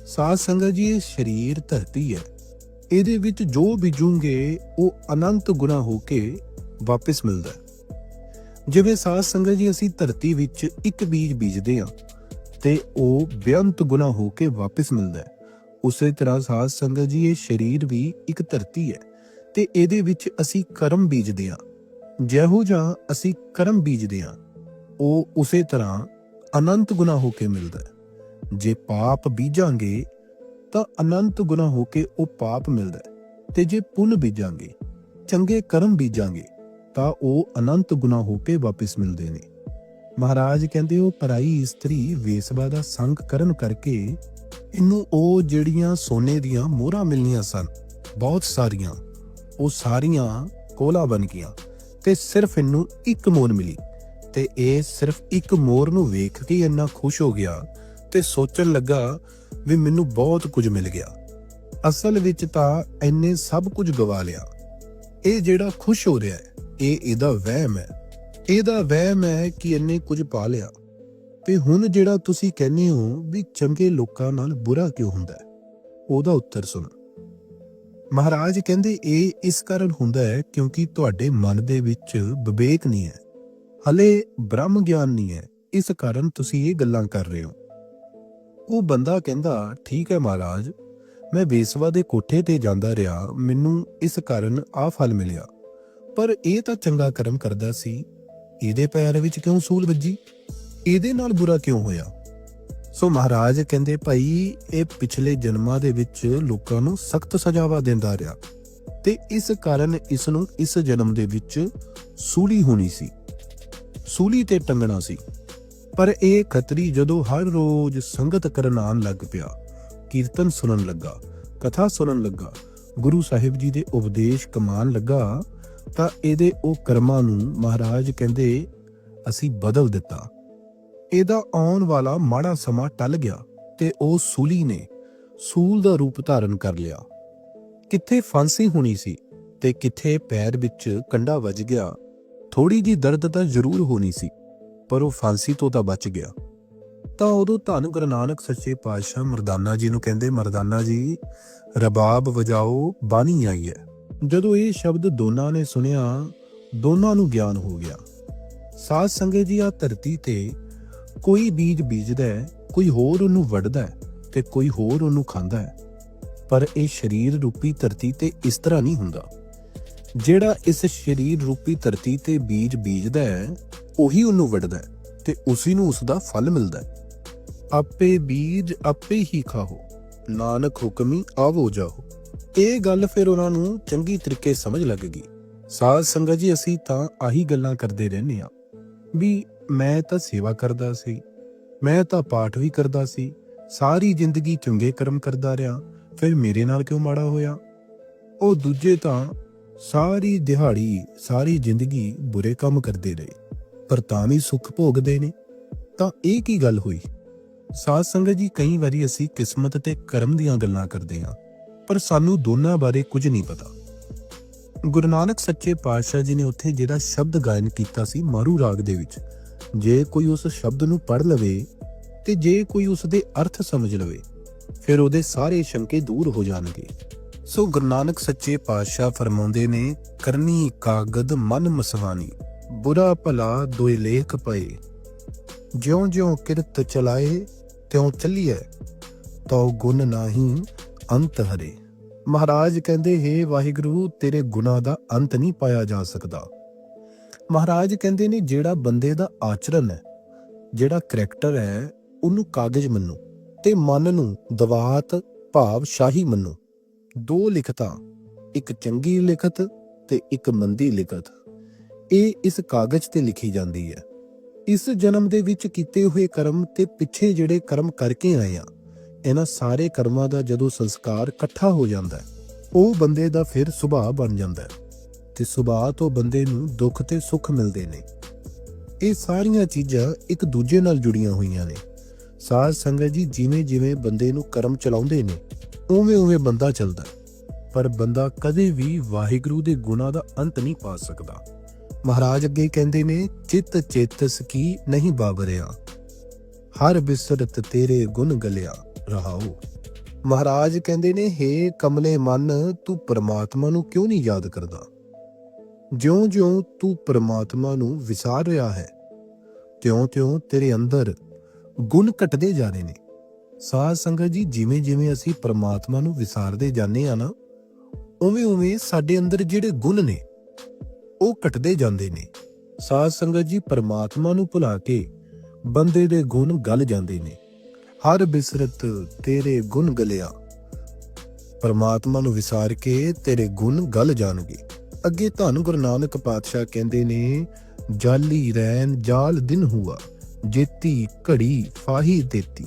[SPEAKER 1] ਸਾਧ ਸੰਗਤ ਜੀ, ਇਹ ਸਰੀਰ ਧਰਤੀ ਹੈ। ਇਹਦੇ ਵਿੱਚ ਜੋ ਬੀਜੂਗੇ, ਉਹ ਅਨੰਤ ਗੁਣਾ ਹੋ ਕੇ ਵਾਪਸ ਮਿਲਦਾ ਜਿਵੇਂ ਸਾਧ ਸੰਗਤ ਜੀ ਅਸੀਂ ਧਰਤੀ ਵਿੱਚ ਇੱਕ ਬੀਜ ਬੀਜਦੇ ਹਾਂ ਤੇ ਉਹ ਬੇਅੰਤ ਗੁਣਾ ਹੋ ਕੇ ਵਾਪਸ ਮਿਲਦਾ ਉਸੇ ਤਰ੍ਹਾਂ ਸਾਧ ਸੰਗਤ ਜੀ, ਇਹ ਸਰੀਰ ਵੀ ਇੱਕ ਧਰਤੀ ਹੈ ਤੇ ਇਹਦੇ ਵਿੱਚ ਅਸੀਂ ਕਰਮ ਬੀਜਦੇ ਹਾਂ। ਜਿਹੋ ਜਿਹਾ ਅਸੀਂ ਕਰਮ ਬੀਜਦੇ ਹਾਂ, ਉਹ ਉਸੇ ਤਰ੍ਹਾਂ ਅਨੰਤ ਗੁਣਾ ਹੋ ਕੇ ਮਿਲਦਾ ਜੇ ਪਾਪ ਬੀਜਾਂਗੇ ਤਾਂ ਅਨੰਤ ਗੁਣਾ ਹੋ ਕੇ ਉਹ ਪਾਪ ਮਿਲਦਾ ਤੇ ਜੇ ਪੁੰਨ ਬੀਜਾਂਗੇ, ਚੰਗੇ ਕਰਮ ਬੀਜਾਂਗੇ, ਤਾਂ ਉਹ ਅਨੰਤ ਗੁਣਾ ਹੋ ਕੇ ਵਾਪਸ ਮਿਲਦੇ ਨੇ। ਮਹਾਰਾਜ ਕਹਿੰਦੇ ਉਹ ਪਰਾਈ ਇਸਤਰੀ ਵੇਸਵਾ ਦਾ ਸੰਗ ਕਰਨ ਕਰਕੇ ਇਹਨੂੰ ਉਹ ਜਿਹੜੀਆਂ ਸੋਨੇ ਦੀਆਂ ਮੋਹਰਾਂ ਮਿਲਨੀਆਂ ਸਨ, ਬਹੁਤ ਸਾਰੀਆਂ, ਉਹ ਸਾਰੀਆਂ ਕੋਲਾ ਬਣ ਗਈਆਂ ਤੇ ਸਿਰਫ ਇਹਨੂੰ ਇੱਕ ਮੋਰ ਮਿਲੀ ਤੇ ਇਹ ਸਿਰਫ ਇੱਕ ਮੋਰ ਨੂੰ ਵੇਖ ਕੇ ਇੰਨਾ ਖੁਸ਼ ਹੋ ਗਿਆ ਤੇ ਸੋਚਣ ਲੱਗਾ ਵੀ ਮੈਨੂੰ ਬਹੁਤ ਕੁਝ ਮਿਲ ਗਿਆ। ਅਸਲ ਵਿੱਚ ਤਾਂ ਇੰਨੇ ਸਭ ਕੁਝ ਗਵਾ ਲਿਆ। ਇਹ ਜਿਹੜਾ ਖੁਸ਼ ਹੋ ਰਿਹਾ ਹੈ, ਇਹ ਇਹਦਾ ਵਹਿਮ ਹੈ। ਇਹਦਾ ਵਹਿਮ ਹੈ ਕਿ ਇਹਨੇ ਕੁਝ ਪਾ ਲਿਆ। ਤੇ ਹੁਣ ਜਿਹੜਾ ਤੁਸੀਂ ਕਹਿੰਦੇ ਹੋ ਵੀ ਚੰਗੇ ਲੋਕਾਂ ਨਾਲ ਬੁਰਾ ਕਿਉਂ ਹੁੰਦਾ ਹੈ, ਉਹਦਾ ਉੱਤਰ ਸੁਣ। ਮਹਾਰਾਜ ਕਹਿੰਦੇ ਇਹ ਇਸ ਕਾਰਨ ਹੁੰਦਾ ਹੈ ਕਿਉਂਕਿ ਤੁਹਾਡੇ ਮਨ ਦੇ ਵਿੱਚ ਵਿਵੇਕ ਨਹੀਂ ਹੈ। ਹਲੇ ਬ੍ਰਹਮ ਗਿਆਨ ਨਹੀਂ ਹੈ। ਇਸ ਕਾਰਨ ਤੁਸੀਂ ਇਹ ਗੱਲਾਂ ਕਰ ਰਹੇ ਹੋ। ਉਹ ਬੰਦਾ ਕਹਿੰਦਾ, ਠੀਕ ਹੈ ਮਹਾਰਾਜ, ਮੈਂ ਬੇਸਵਾ ਦੇ ਕੋਠੇ ਤੇ ਜਾਂਦਾ ਰਿਹਾ, ਮੈਨੂੰ ਇਸ ਕਾਰਨ ਆ ਫਲ ਮਿਲਿਆ। ਪਰ ਇਹ ਤਾਂ ਚੰਗਾ ਕਰਮ ਕਰਦਾ ਸੀ। ਇਹਦੇ ਪੈਰ ਵਿੱਚ ਕਿਉਂ ਸੂਲ ਵੱਜੀ? ਇਹਦੇ ਨਾਲ ਬੁਰਾ ਕਿਉਂ ਹੋਇਆ? ਸੋ ਮਹਾਰਾਜ ਕਹਿੰਦੇ, ਭਾਈ, ਇਹ ਪਿਛਲੇ ਜਨਮਾਂ ਦੇ ਵਿੱਚ ਲੋਕਾਂ ਨੂੰ ਸਖਤ ਸਜ਼ਾਵਾ ਦਿੰਦਾ ਰਿਹਾ ਤੇ ਇਸ ਕਾਰਨ ਇਸ ਨੂੰ ਇਸ ਜਨਮ ਦੇ ਵਿੱਚ ਸੂਲੀ ਹੋਣੀ ਸੀ। ਸੂਲੀ ਤੇ ਟੰਗਣਾ ਸੀ। ਪਰ ਇਹ ਖੱਤਰੀ ਜਦੋਂ ਹਰ ਰੋਜ਼ ਸੰਗਤ ਕਰਨ ਆਉਣ ਲੱਗ ਪਿਆ, ਕੀਰਤਨ ਸੁਣਨ ਲੱਗਾ, ਕਥਾ ਸੁਣਨ ਲੱਗਾ, ਗੁਰੂ ਸਾਹਿਬ ਜੀ ਦੇ ਉਪਦੇਸ਼ ਕਮਾਨ ਲੱਗਾ, ਤਾਂ ਇਹਦੇ ਉਹ ਕਰਮਾਂ ਨੂੰ ਮਹਾਰਾਜ ਕਹਿੰਦੇ ਅਸੀਂ ਬਦਲ ਦਿੱਤਾ। ਇਹਦਾ ਆਉਣ ਵਾਲਾ ਮਾੜਾ ਸਮਾਂ ਟਲ ਗਿਆ ਤੇ ਉਹ ਸੂਲੀ ਨੇ ਸੂਲ ਦਾ ਰੂਪ ਧਾਰਨ ਕਰ ਲਿਆ। ਕਿੱਥੇ ਫਾਂਸੀ ਹੋਣੀ ਸੀ ਤੇ ਕਿੱਥੇ ਪੈਰ ਵਿੱਚ ਕੰਡਾ ਵੱਜ ਗਿਆ ਥੋੜੀ ਜੀ ਦਰਦ ਤਾਂ ਜ਼ਰੂਰ ਹੋਣੀ ਸੀ। ਪਰ ਉਹ ਫਾਂਸੀ ਤੋਂ ਤਾਂ ਬਚ ਗਿਆ। ਤਾਂ ਉਦੋਂ ਧੰਨ ਗੁਰੂ ਨਾਨਕ ਸੱਚੇ ਪਾਤਸ਼ਾਹ ਮਰਦਾਨਾ ਜੀ ਨੂੰ ਕਹਿੰਦੇ, ਮਰਦਾਨਾ ਜੀ, ਰਬਾਬ ਵਜਾਓ, ਬਾਣੀ ਆਈ ਹੈ। ਜਦੋਂ ਇਹ ਸ਼ਬਦ ਦੋਨਾਂ ਨੇ ਸੁਨਿਆ ਦੋਨਾਂ ਨੂੰ ਗਿਆਨ ਹੋ ਗਿਆ। ਸਾਧ ਸੰਗਤ ਜੀ ਆ ਧਰਤੀ ਤੇ ਕੋਈ ਬੀਜ ਬੀਜਦਾ ਹੈ, ਕੋਈ ਹੋਰ ਉਹਨੂੰ ਵੱਢਦਾ ਹੈ ਤੇ ਕੋਈ ਹੋਰ ਉਹਨੂੰ ਖਾਂਦਾ ਹੈ। ਪਰ ਇਹ ਸਰੀਰ ਰੂਪੀ ਧਰਤੀ ਤੇ ਇਸ ਤਰ੍ਹਾਂ ਨਹੀਂ ਹੁੰਦਾ। ਜਿਹੜਾ ਇਸ ਸਰੀਰ ਰੂਪੀ ਧਰਤੀ ਤੇ ਬੀਜ ਬੀਜਦਾ ਹੈ, ਉਹੀ ਉਹਨੂੰ ਵੱਢਦਾ ਹੈ ਤੇ ਉਸੇ ਨੂੰ ਉਸ ਦਾ ਫਲ ਮਿਲਦਾ ਹੈ। ਆਪੇ ਬੀਜ ਆਪੇ ਹੀ ਖਾਓ, ਨਾਨਕ ਹੁਕਮੀ ਆਵੋ ਜਾਓ। ਇਹ ਗੱਲ ਫਿਰ ਉਹਨਾਂ ਨੂੰ ਚੰਗੀ ਤਰੀਕੇ ਸਮਝ ਲੱਗ ਗਈ ਸਾਧ ਸੰਗਤ ਜੀ, ਅਸੀਂ ਤਾਂ ਆਹੀ ਗੱਲਾਂ ਕਰਦੇ ਰਹਿੰਦੇ ਆ ਵੀ ਮੈਂ ਤਾਂ ਸੇਵਾ ਕਰਦਾ ਸੀ, ਮੈਂ ਤਾਂ ਪਾਠ ਵੀ ਕਰਦਾ ਸੀ, ਸਾਰੀ ਜ਼ਿੰਦਗੀ ਚੰਗੇ ਕਰਮ ਕਰਦਾ ਰਿਹਾ, ਫਿਰ ਮੇਰੇ ਨਾਲ ਕਿਉਂ ਮਾੜਾ ਹੋਇਆ? ਉਹ ਦੂਜੇ ਤਾਂ ਸਾਰੀ ਦਿਹਾੜੀ, ਸਾਰੀ ਜ਼ਿੰਦਗੀ ਬੁਰੇ ਕੰਮ ਕਰਦੇ ਰਹੇ, ਪਰ ਤਾਂ ਵੀ ਸੁੱਖ ਭੋਗਦੇ ਨੇ। ਤਾਂ ਇਹ ਕੀ ਗੱਲ ਹੋਈ? ਸਾਧ ਸੰਗਤ ਜੀ, ਕਈ ਵਾਰੀ ਅਸੀਂ ਕਿਸਮਤ ਤੇ ਕਰਮ ਦੀਆਂ ਗੱਲਾਂ ਕਰਦੇ ਹਾਂ, ਪਰ ਸਾਨੂੰ ਦੋਨਾਂ ਬਾਰੇ ਕੁਝ ਨਹੀਂ ਪਤਾ। ਗੁਰੂ ਨਾਨਕ ਸੱਚੇ ਪਾਤਸ਼ਾਹ ਜੀ ਨੇ ਉੱਥੇ ਜਿਹੜਾ ਸ਼ਬਦ ਗਾਇਨ ਕੀਤਾ ਸੀ ਮਾਰੂ ਰਾਗ ਦੇ ਵਿੱਚ, ਜੇ ਕੋਈ ਉਸ ਸ਼ਬਦ ਨੂੰ ਪੜ੍ਹ ਲਵੇ ਤੇ ਜੇ ਕੋਈ ਉਸ ਦੇ ਅਰਥ ਸਮਝ ਲਵੇ, ਫਿਰ ਉਹਦੇ ਸਾਰੇ ਸ਼ੰਕੇ ਦੂਰ ਹੋ ਜਾਣਗੇ। ਸੋ ਗੁਰੂ ਨਾਨਕ ਸੱਚੇ ਪਾਤਸ਼ਾਹ ਫਰਮਾਉਂਦੇ ਨੇ, ਕਰਨੀ ਕਾਗਦ ਮਨ ਮਸਵਾਨੀ ਬੁਰਾ ਭਲਾ ਦੋਇ ਲੇਖ ਪਏ। ਜਿਉਂ ਜਿਉਂ ਕਿਰਤ ਚਲਾਏ, ਤਿਉਂ ਚੱਲੀਐ, ਤਉ ਗੁਣ ਨਾਹੀ ਅੰਤ ਹਰੇ। ਮਹਾਰਾਜ ਕਹਿੰਦੇ, ਹੈ ਵਾਹਿਗੁਰੂ, ਤੇਰੇ ਗੁਨਾਹ ਦਾ ਅੰਤ ਨਹੀਂ ਪਾਇਆ ਜਾ ਸਕਦਾ। ਮਹਾਰਾਜ ਕਹਿੰਦੇ ਨੇ, ਜਿਹੜਾ ਬੰਦੇ ਦਾ ਆਚਰਣ ਹੈ, ਜਿਹੜਾ ਕਰੈਕਟਰ ਹੈ, ਉਹਨੂੰ ਕਾਗਜ਼ ਮੰਨੋ ਤੇ ਮਨ ਨੂੰ ਦਵਾਤ, ਭਾਵ ਸ਼ਾਹੀ ਮੰਨੋ। ਦੋ ਲਿਖਤਾਂ, ਇੱਕ ਚੰਗੀ ਲਿਖਤ ਤੇ ਇੱਕ ਮੰਦੀ ਲਿਖਤ। ਇਹ ਇਸ ਕਾਗਜ਼ ਤੇ ਲਿਖੀ ਜਾਂਦੀ ਹੈ। ਇਸ ਜਨਮ ਦੇ ਵਿੱਚ ਕੀਤੇ ਹੋਏ ਕਰਮ ਤੇ ਪਿੱਛੇ ਜਿਹੜੇ ਕਰਮ ਕਰਕੇ ਆਏ ਆ ਇਹਨਾਂ ਸਾਰੇ ਕਰਮਾਂ ਦਾ ਜਦੋਂ ਸੰਸਕਾਰ ਇਕੱਠਾ ਹੋ ਜਾਂਦਾ ਹੈ, ਉਹ ਬੰਦੇ ਦਾ ਫਿਰ ਸੁਭਾਅ ਬਣ ਜਾਂਦਾ ਹੈ ਤੇ ਸੁਭਾਅ ਤੋਂ ਬੰਦੇ ਨੂੰ ਦੁੱਖ ਤੇ ਸੁੱਖ ਮਿਲਦੇ ਨੇ। ਇਹ ਸਾਰੀਆਂ ਚੀਜ਼ਾਂ ਇੱਕ ਦੂਜੇ ਨਾਲ ਜੁੜੀਆਂ ਹੋਈਆਂ ਨੇ। ਸਾਧ ਸੰਗਤ ਜੀ ਜਿਵੇਂ ਜਿਵੇਂ ਬੰਦੇ ਨੂੰ ਕਰਮ ਚਲਾਉਂਦੇ ਨੇ ਉਵੇਂ ਉਵੇਂ ਬੰਦਾ ਚੱਲਦਾ ਪਰ ਬੰਦਾ ਕਦੇ ਵੀ ਵਾਹਿਗੁਰੂ ਦੇ ਗੁਣਾ ਦਾ ਅੰਤ ਨਹੀਂ ਪਾ ਸਕਦਾ। ਮਹਾਰਾਜ ਅੱਗੇ ਕਹਿੰਦੇ ਨੇ, ਚਿੱਤ ਚੇਤਸ ਕੀ ਨਹੀਂ ਬਾਬਰਿਆ ਹਰ ਬਿਸਰਤ ਤੇਰੇ ਗੁਣ ਗਲਿਆ ਰਹਾਓ ਮਹਾਰਾਜ ਕਹਿੰਦੇ ਨੇ, ਹੇ ਕਮਲੇ ਮਨ, ਤੂੰ ਪਰਮਾਤਮਾ ਨੂੰ ਕਿਉਂ ਨਹੀਂ ਯਾਦ ਕਰਦਾ? ਜਿਉਂ-ਜਿਉਂ ਤੂੰ ਪਰਮਾਤਮਾ ਨੂੰ ਵਿਸਾਰ ਰਿਹਾ ਹੈ, ਤਿਉਂ-ਤਿਉਂ ਤੇਰੇ ਅੰਦਰ ਗੁਣ ਘਟਦੇ ਜਾ ਰਹੇ ਨੇ। ਸਾਧ ਸੰਗਤ ਜੀ ਜਿਵੇਂ-ਜਿਵੇਂ ਅਸੀਂ ਪਰਮਾਤਮਾ ਨੂੰ ਵਿਸਾਰਦੇ ਜਾਂਦੇ ਆ ਨਾ ਉਵੇਂ-ਉਵੇਂ ਸਾਡੇ ਅੰਦਰ ਜਿਹੜੇ ਗੁਣ ਨੇ, ਉਹ ਘਟਦੇ ਜਾਂਦੇ ਨੇ। ਸਾਧ ਸੰਗਤ ਜੀ, ਪਰਮਾਤਮਾ ਨੂੰ ਭੁਲਾ ਕੇ ਬੰਦੇ ਦੇ ਗੁਣ ਗਲ ਜਾਂਦੇ ਨੇ। ਹਰ ਬਿਸਰਤ ਤੇਰੇ ਗੁਣ ਗਲਿਆ। ਪਰਮਾਤਮਾ ਨੂੰ ਵਿਸਾਰ ਕੇ ਤੇਰੇ ਗੁਣ ਗਲ ਜਾਣਗੇ। ਅੱਗੇ ਧੰਨ ਗੁਰੂ ਨਾਨਕ ਪਾਤਸ਼ਾਹ ਕਹਿੰਦੇ ਨੇ, ਜਾਲੀ ਰੈਨ ਜਾਲ ਦਿਨ ਹੁਆ, ਜੇਤੀ ਘੜੀ ਫਾਹੀ ਦੇਤੀ।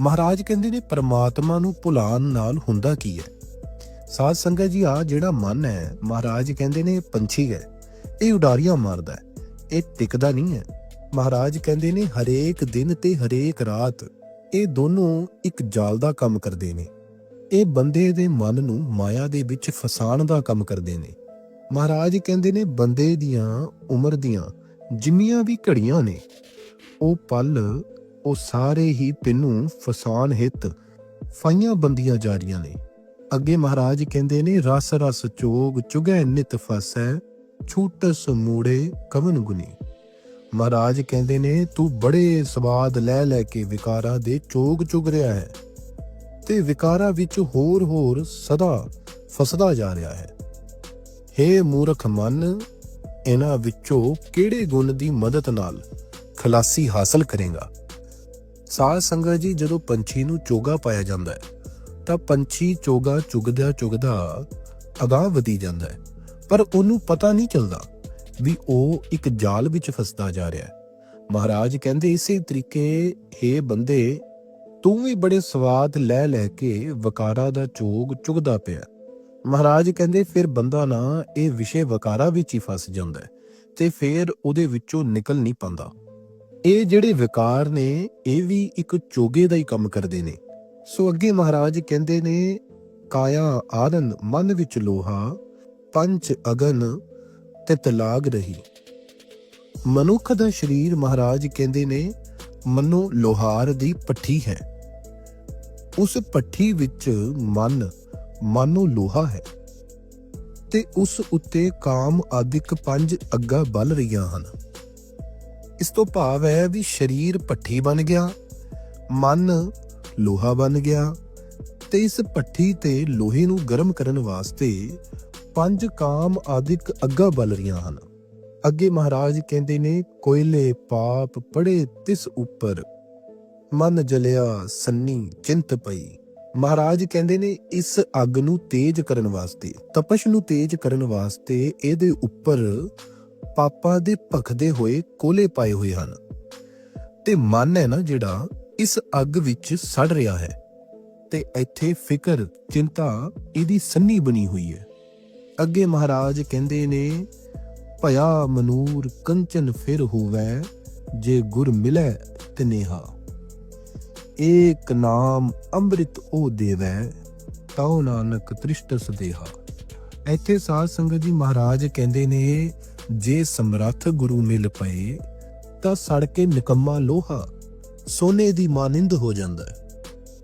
[SPEAKER 1] ਮਹਾਰਾਜ ਕਹਿੰਦੇ ਨੇ ਪਰਮਾਤਮਾ ਨੂੰ ਭੁਲਾਣ ਨਾਲ ਹੁੰਦਾ ਕੀ ਹੈ? ਸਾਧ ਸੰਗਤ ਜੀ, ਆ ਜਿਹੜਾ ਮਨ ਹੈ, ਮਹਾਰਾਜ ਕਹਿੰਦੇ ਨੇ ਪੰਛੀ ਹੈ। ਇਹ ਉਡਾਰੀਆਂ ਮਾਰਦਾ ਹੈ। ਇਹ ਟਿਕਦਾ ਨਹੀਂ ਹੈ। ਮਹਾਰਾਜ ਕਹਿੰਦੇ ਨੇ ਹਰੇਕ ਦਿਨ ਤੇ ਹਰੇਕ ਰਾਤ ਇਹ ਦੋਨੋਂ ਇੱਕ ਜਾਲ ਦਾ ਕੰਮ ਕਰਦੇ ਨੇ। ਇਹ ਬੰਦੇ ਦੇ ਮਨ ਨੂੰ ਮਾਇਆ ਦੇ ਵਿੱਚ ਫਸਾਣ ਦਾ ਕੰਮ ਕਰਦੇ ਨੇ। ਮਹਾਰਾਜ ਕਹਿੰਦੇ ਨੇ ਬੰਦੇ ਦੀਆਂ ਉਮਰ ਦੀਆਂ ਜਿੰਨੀਆਂ ਵੀ ਘੜੀਆਂ ਨੇ, ਉਹ ਪਲ ਉਹ ਸਾਰੇ ਹੀ ਤੈਨੂੰ ਫਸਾਨ ਹਿੱਤ ਫਾਈਆਂ ਬੰਦੀਆਂ ਜਾ ਰਹੀਆਂ ਨੇ। ਅੱਗੇ ਮਹਾਰਾਜ ਕਹਿੰਦੇ ਨੇ, ਰਸ ਰਸ ਚੋਗ ਚੁਗੈ ਨਿਤ ਫਸੈ ਛੂਟਸ ਮੂੜੇ ਕਵਨ ਗੁਨੀ ਮਹਾਰਾਜ ਕਹਿੰਦੇ ਨੇ, ਤੂੰ ਬੜੇ ਸਵਾਦ ਲੈ ਲੈ ਕੇ ਵਿਕਾਰਾਂ ਦੇ ਚੋਗ ਚੁਗ ਰਿਹਾ ਹੈ ਤੇ ਵਿਕਾਰਾਂ ਵਿੱਚ ਹੋਰ ਹੋਰ ਸਦਾ ਫਸਦਾ ਜਾ ਰਿਹਾ ਹੈ। ਹੇ ਮੂਰਖ ਮਨ, ਇਹਨਾਂ ਵਿੱਚੋਂ ਕਿਹੜੇ ਗੁਣ ਦੀ ਮਦਦ ਨਾਲ ਖਲਾਸੀ ਹਾਸਲ ਕਰੇਗਾ? ਸਾਧ ਸੰਗਤ ਜੀ, ਜਦੋਂ ਪੰਛੀ ਨੂੰ ਚੋਗਾ ਪਾਇਆ ਜਾਂਦਾ ਹੈ, ਤਾਂ ਪੰਛੀ ਚੋਗਾ ਚੁਗਦਾ ਚੁਗਦਾ ਅਗਾਹ ਵਧੀ ਜਾਂਦਾ ਹੈ। ਪਰ ਉਹਨੂੰ ਪਤਾ ਨਹੀਂ ਚੱਲਦਾ ਵੀ ਉਹ ਇੱਕ ਜਾਲ ਵਿੱਚ ਫਸਦਾ ਜਾ ਰਿਹਾ ਹੈ। ਮਹਾਰਾਜ ਕਹਿੰਦੇ ਇਸੇ ਤਰੀਕੇ हे ਬੰਦੇ, ਤੂੰ ਵੀ ਬੜੇ ਸਵਾਦ ਲੈ ਲੈ ਕੇ ਵਕਾਰਾ ਦਾ ਚੋਗ ਚੁਗਦਾ ਪਿਆ ਮਹਾਰਾਜ ਕਹਿੰਦੇ ਫਿਰ ਬੰਦਾ ਨਾ ਇਹ ਵਿਸ਼ੇ ਵਕਾਰਾ ਵਿੱਚ ਹੀ ਫਸ ਜਾਂਦਾ ਹੈ ਤੇ ਫਿਰ ਉਹਦੇ ਵਿੱਚੋਂ ਨਿਕਲ ਨਹੀਂ ਪਾਉਂਦਾ। ਇਹ ਜਿਹੜੇ ਵਿਕਾਰ ਨੇ, ਇਹ ਵੀ ਇੱਕ ਚੋਗੇ ਦਾ ਹੀ ਕੰਮ ਕਰਦੇ ਨੇ। ਸੋ ਅੱਗੇ ਮਹਾਰਾਜ ਕਹਿੰਦੇ ਨੇ, ਕਾਇਆ ਆਨੰਦ ਮਨ ਵਿੱਚ ਲੋਹਾ ਪੰਚ ਅਗਨ ਤੇ ਤਲਾਗ ਰਹੀ। ਮਨੁੱਖ ਦਾ ਸਰੀਰ ਮਹਾਰਾਜ ਕਹਿੰਦੇ ਨੇ, ਮਨੋ ਲੋਹਾਰ ਦੀ ਪੱਠੀ ਹੈ। ਉਸ ਪੱਠੀ ਵਿੱਚ ਮਨ, ਮਾਨੋ ਲੋਹਾ ਹੈ। ਤੇ ਉਸ ਉੱਤੇ ਕਾਮ ਆਦਿਕ ਪੰਜ ਅੱਗਾ ਬਲ ਰਹੀਆਂ ਹਨ। ਇਸ ਤੋਂ ਭਾਵ ਹੈ ਵੀ ਸਰੀਰ ਪੱਠੀ ਬਣ ਗਿਆ, ਮਨ ਲੋਹਾ ਬਣ ਗਿਆ ਤੇ ਇਸ ਪੱਠੀ ਤੇ ਲੋਹੇ ਨੂੰ ਗਰਮ ਕਰਨ ਵਾਸਤੇ ਪੰਜ ਕਾਮ ਆਦਿਕ ਅੱਗਾ ਬਲ ਰਹੀਆਂ ਹਨ। ਅੱਗੇ ਮਹਾਰਾਜ ਕਹਿੰਦੇ ਨੇ, ਕੋਇਲੇ ਪਾਪ ਪੜੇ ਤਿਸ ਉੱਪਰ, ਮਨ ਜਲਿਆ ਸੰਨੀ ਚਿੰਤ ਪਈ। ਮਹਾਰਾਜ ਕਹਿੰਦੇ ਨੇ, ਇਸ ਅੱਗ ਨੂੰ ਤੇਜ਼ ਕਰਨ ਵਾਸਤੇ, ਤਪਸ਼ ਨੂੰ ਤੇਜ਼ ਕਰਨ ਵਾਸਤੇ ਇਹਦੇ ਉੱਪਰ ਪਾਪਾਂ ਦੇ ਭਖਦੇ ਹੋਏ ਕੋਲੇ ਪਾਏ ਹੋਏ ਹਨ। ਤੇ ਮਨ ਹੈ ਨਾ ਜਿਹੜਾ ਇਸ ਅੱਗ ਵਿੱਚ ਸੜ ਰਿਹਾ ਹੈ। ਤੇ ਇੱਥੇ ਫਿਕਰ, ਚਿੰਤਾ ਇਹਦੀ ਸੰਨੀ ਬਣੀ ਹੋਈ ਹੈ। ਅੱਗੇ ਮਹਾਰਾਜ ਕਹਿੰਦੇ ਨੇ, ਭਇਆ ਮਨੂਰ ਕੰਚਨ ਫਿਰ ਹੋਵੇ, ਜੇ ਗੁਰ ਮਿਲੇ ਤੇ ਨੇਹਾ ਏਕ ਨਾਮ ਅੰਮ੍ਰਿਤ ਉਹ ਦੇਵੈ, ਤਉ ਨਾਨਕ ਤ੍ਰਿਸ਼ਟ ਸਦੇਹਾ। ਇੱਥੇ ਸਾਧ ਸੰਗਤ ਜੀ ਮਹਾਰਾਜ ਕਹਿੰਦੇ ਨੇ ਜੇ ਸਮਰੱਥ ਗੁਰੂ ਮਿਲ ਪਏ, ਤਾਂ ਸੜ ਕੇ ਨਿਕੰਮਾ ਲੋਹਾ ਸੋਨੇ ਦੀ ਮਾਨਿੰਦ ਹੋ ਜਾਂਦਾ ਹੈ।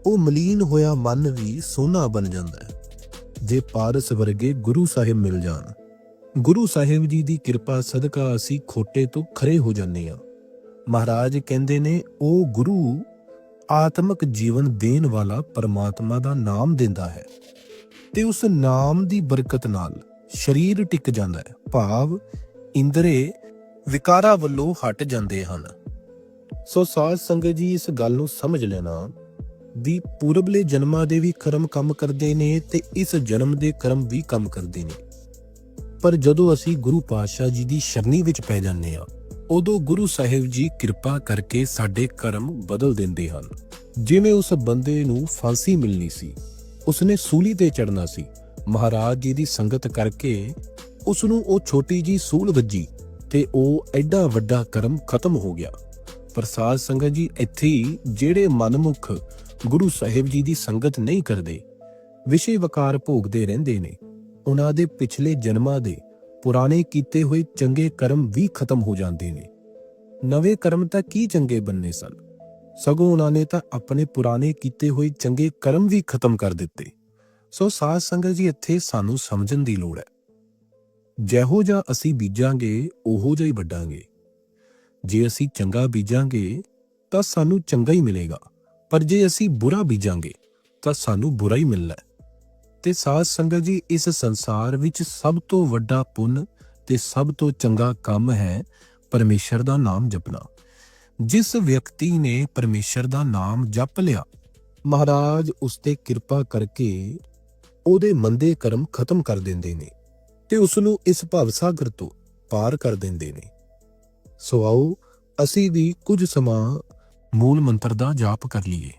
[SPEAKER 1] ਉਹ ਮਲੀਨ ਹੋਇਆ ਮਨ ਵੀ ਸੋਨਾ ਬਣ ਜਾਂਦਾ ਹੈ। ਜੇ ਪਾਰਸ ਵਰਗੇ ਗੁਰੂ ਸਾਹਿਬ ਮਿਲ ਜਾਣ, ਗੁਰੂ ਸਾਹਿਬ ਜੀ ਦੀ ਕਿਰਪਾ ਸਦਕਾ ਅਸੀਂ ਖੋਟੇ ਤੋਂ ਖਰੇ ਹੋ ਜਾਂਦੇ ਹਾਂ। ਮਹਾਰਾਜ ਕਹਿੰਦੇ ਨੇ ਉਹ ਗੁਰੂ, ਆਤਮਿਕ ਜੀਵਨ ਦੇਣ ਵਾਲਾ ਪਰਮਾਤਮਾ ਦਾ ਨਾਮ ਦਿੰਦਾ ਹੈ। ਤੇ ਉਸ ਨਾਮ ਦੀ ਬਰਕਤ ਨਾਲ ਸਰੀਰ ਟਿਕ ਜਾਂਦਾ ਹੈ। ਭਾਵ ਇੰਦਰੇ ਵਿਕਾਰਾਂ ਵੱਲੋਂ ਹਟ ਜਾਂਦੇ ਹਨ। ਸੋ ਸਾਧ ਸੰਗਤ ਜੀ, ਇਸ ਗੱਲ ਨੂੰ ਸਮਝ ਲੈਣਾ, ਵੀ ਪੂਰਬਲੇ ਜਨਮਾਂ ਦੇ ਵੀ ਕਰਮ ਕੰਮ ਕਰਦੇ ਨੇ ਤੇ ਇਸ ਜਨਮ ਦੇ ਕਰਮ ਵੀ ਕੰਮ ਕਰਦੇ ਨੇ। ਪਰ ਜਦੋਂ ਅਸੀਂ ਗੁਰੂ ਪਾਤਸ਼ਾਹ ਜੀ ਦੀ ਸ਼ਰਨੀ ਵਿੱਚ ਪੈ ਜਾਂਦੇ ਆ ਉਦੋਂ ਗੁਰੂ ਸਾਹਿਬ ਜੀ ਕਿਰਪਾ ਕਰਕੇ ਸਾਡੇ ਕਰਮ ਬਦਲ ਦਿੰਦੇ ਹਨ। ਜਿਵੇਂ ਉਸ ਬੰਦੇ ਨੂੰ ਫਾਂਸੀ ਮਿਲਣੀ ਸੀ, ਉਸਨੇ ਸੂਲੀ ਤੇ ਚੜਨਾ ਸੀ, ਮਹਾਰਾਜ ਜੀ ਦੀ ਸੰਗਤ ਕਰਕੇ ਉਸ ਨੂੰ ਉਹ ਛੋਟੀ ਜੀ ਸੂਲ ਵੱਜੀ ਤੇ ਉਹ ਐਡਾ ਵੱਡਾ ਕਰਮ ਖਤਮ ਹੋ ਗਿਆ। ਪ੍ਰਸਾਦ ਸੰਗਤ ਜੀ, ਇੱਥੇ ਹੀ ਜਿਹੜੇ ਮਨਮੁਖ ਗੁਰੂ ਸਾਹਿਬ ਜੀ ਦੀ ਸੰਗਤ ਨਹੀਂ ਕਰਦੇ, ਵਿਸ਼ੇ ਵਕਾਰ ਭੋਗਦੇ ਰਹਿੰਦੇ ਨੇ। ਉਹਨਾਂ ਦੇ ਪਿਛਲੇ ਜਨਮਾਂ ਦੇ ਪੁਰਾਣੇ ਕੀਤੇ ਹੋਏ ਚੰਗੇ ਕਰਮ ਵੀ ਖਤਮ ਹੋ ਜਾਂਦੇ ਨੇ। ਨਵੇਂ ਕਰਮ ਤਾਂ ਕੀ ਚੰਗੇ ਬੰਨੇ ਸਨ? ਸਗੋਂ ਉਹਨਾਂ ਨੇ ਤਾਂ ਆਪਣੇ ਪੁਰਾਣੇ ਕੀਤੇ ਹੋਏ ਚੰਗੇ ਕਰਮ ਵੀ ਖਤਮ ਕਰ ਦਿੱਤੇ। ਸੋ ਸਾਧ ਸੰਗਤ ਜੀ, ਇੱਥੇ ਸਾਨੂੰ ਸਮਝਣ ਦੀ ਲੋੜ ਹੈ। ਜਿਹੋ ਜਿਹਾ ਅਸੀਂ ਬੀਜਾਂਗੇ, ਉਹੋ ਜਿਹਾ ਹੀ ਵੱਢਾਂਗੇ। ਜੇ ਅਸੀਂ ਚੰਗਾ ਬੀਜਾਂਗੇ, ਤਾਂ ਸਾਨੂੰ ਚੰਗਾ ਹੀ ਮਿਲੇਗਾ। ਪਰ ਜੇ ਅਸੀਂ ਬੁਰਾ ਬੀਜਾਂਗੇ, ਤਾਂ ਸਾਨੂੰ ਬੁਰਾ ਹੀ ਮਿਲਣਾ ਹੈ। ਤੇ ਸਾਧ ਸੰਗਤ ਜੀ, ਇਸ ਸੰਸਾਰ ਵਿੱਚ ਸਭ ਤੋਂ ਵੱਡਾ ਪੁੰਨ ਤੇ ਸਭ ਤੋਂ ਚੰਗਾ ਕੰਮ ਹੈ ਪਰਮੇਸ਼ਰ ਦਾ ਨਾਮ ਜਪਣਾ। ਜਿਸ ਵਿਅਕਤੀ ਨੇ ਪਰਮੇਸ਼ਰ ਦਾ ਨਾਮ ਜਪ ਲਿਆ, ਮਹਾਰਾਜ ਉਸ ਤੇ ਕਿਰਪਾ ਕਰਕੇ ਉਹਦੇ ਮੰਦੇ ਕਰਮ ਖਤਮ ਕਰ ਦਿੰਦੇ ਨੇ। ਤੇ ਉਸ ਨੂੰ ਇਸ ਭਵਸਾਗਰ ਤੋਂ ਪਾਰ ਕਰ ਦਿੰਦੇ ਨੇ। ਸੋ ਆਓ, ਅਸੀਂ ਵੀ ਕੁਝ ਸਮਾਂ ਮੂਲ ਮੰਤਰ ਦਾ ਜਾਪ ਕਰ ਲਈਏ।